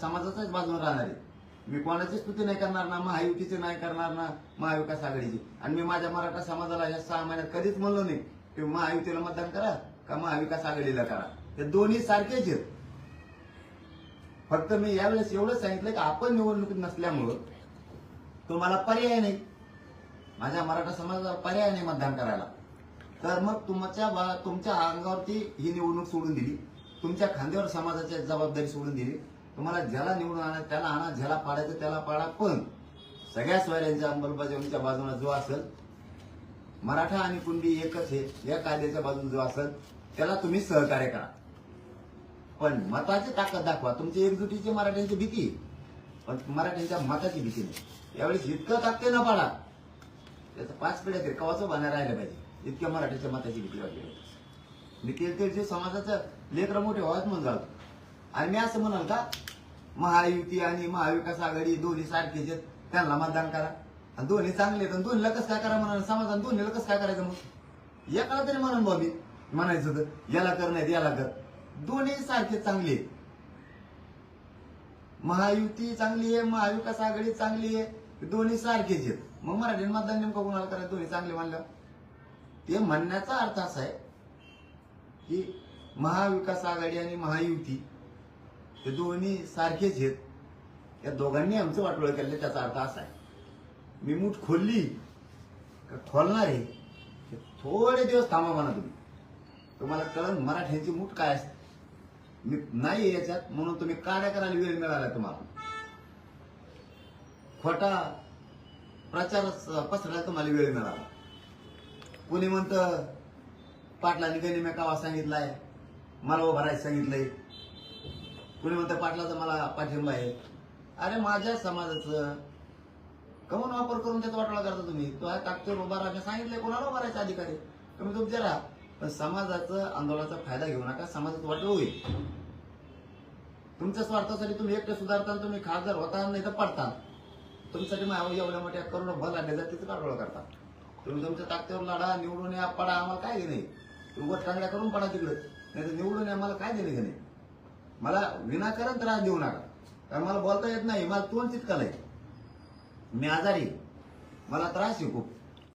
समाजाच्याच बाजून राहणार. आहे मी कोणाची स्तुती नाही करणार ना महायुतीची नाही करणार ना महाविकास आघाडीची. आणि मी माझ्या मराठा समाजाला या सहा महिन्यात कधीच म्हणलो नाही की महायुतीला मतदान करा का महाविकास आघाडीला करा. हे दोन्ही सारखेच आहेत. फक्त मी यावेळेस एवढंच सांगितलं की आपण निवडणुकीत नसल्यामुळं तुम्हाला पर्याय नाही. माझ्या मराठा समाजाला पर्याय नाही मतदान करायला. तर मग तुमच्या तुमच्या अंगावरती ही निवडणूक सोडून दिली. तुमच्या खांद्यावर समाजाची जबाबदारी सोडून दिली. तुम्हाला ज्याला निवडून आणा त्याला आणा ज्याला पाडायचं त्याला पाडा पण सगळ्या सोयऱ्यांच्या अंमलबजावणीच्या बाजूने जो असेल मराठा आणि कुंडी एकच आहे या कायद्याच्या बाजूने जो असेल त्याला तुम्ही सहकार्य करा. पण मताची ताकद दाखवा. तुमची एकजुटीची मराठ्यांची भीती पण मराठ्यांच्या मताची भीती नाही. यावेळेस इतकं ताकदीनं पाडा. त्याचं पाच पिढ्या तरी कवाचं बाहेर राहिलं पाहिजे. इतक्या मराठीच्या मताची भीती वाटली मी ते जे समाजाचं लेकर मोठे व्हावत म्हणून जातो आणि मी असं म्हणाल का महायुती आणि महाविकास आघाडी दोन्ही सारखेच आहेत. त्यांना मतदान करा. आणि दोन्ही चांगले आहेत आणि दोन्हीला कसं काय करा म्हणाल? समाधान दोन्हीला कसं काय करायचं मग? एकाला तरी म्हणून बॉबी म्हणायचं तर याला कर नाही याला कर. दोन्ही सारखे चांगले आहेत. महायुती चांगली आहे महाविकास आघाडी चांगली आहे दोन्ही सारखेच आहेत. मग मराठी मतदान नेमकं कोणाला करायचं? दोन्ही चांगले मानलं ते म्हणण्याचा अर्थ असा आहे की महाविकास आघाडी आणि महायुती हे दोन्ही सारखेच आहेत. या दोघांनी आमचं वाटोळ केलं त्याचा अर्थ असा आहे. मी मूठ खोलली का खोलणार आहे? थोडे दिवस थांबा म्हणा तुम्ही. तुम्हाला कळण मराठ्यांची मूठ काय असते? मी नाही याच्यात म्हणून तुम्ही काड्या करायला वेळ मिळाला तुम्हाला. खोटा प्रचार पसरायला तुम्हाला वेळ मिळाला. कोणी म्हणतं पाटलाने गनिम्या कावा सांगितलाय मला उभं राहायचं सांगितलंय. कोणी म्हणतं पाटलाचा मला पाठिंबा आहे. अरे माझ्या समाजाचं. कमून वापर करून त्याचा वाटोळा करता तुम्ही. तो आहे ताकदीवर उभा राहा. सांगितलंय कोणाला उभा राहायचा अधिकारी? तुम्ही तुमचे राहा. पण समाजाचं आंदोलनाचा फायदा घेऊ नका. समाजात वाटलं होईल. तुमच्या स्वार्थासाठी तुम्ही एकटे सुधारता आणि तुम्ही खासदार होता नाही तर पडता. तुमच्यासाठी मग एवढ्या मोठ्या करोड भर लागले जाते तिचं काढोळ करता. तुम्ही तुमच्या ताकदीवर लढा निवडून या पडा. आम्हाला काय घेणे? उगत टांगड्या करून पडा तिकडे. नाही तर निवडून आम्हाला काय देणे नाही मला विनाकारण त्रास देऊ नका. कारण मला बोलता येत नाही. मला तोंड चितकाल आहे मी आजारी मला त्रास आहे खूप.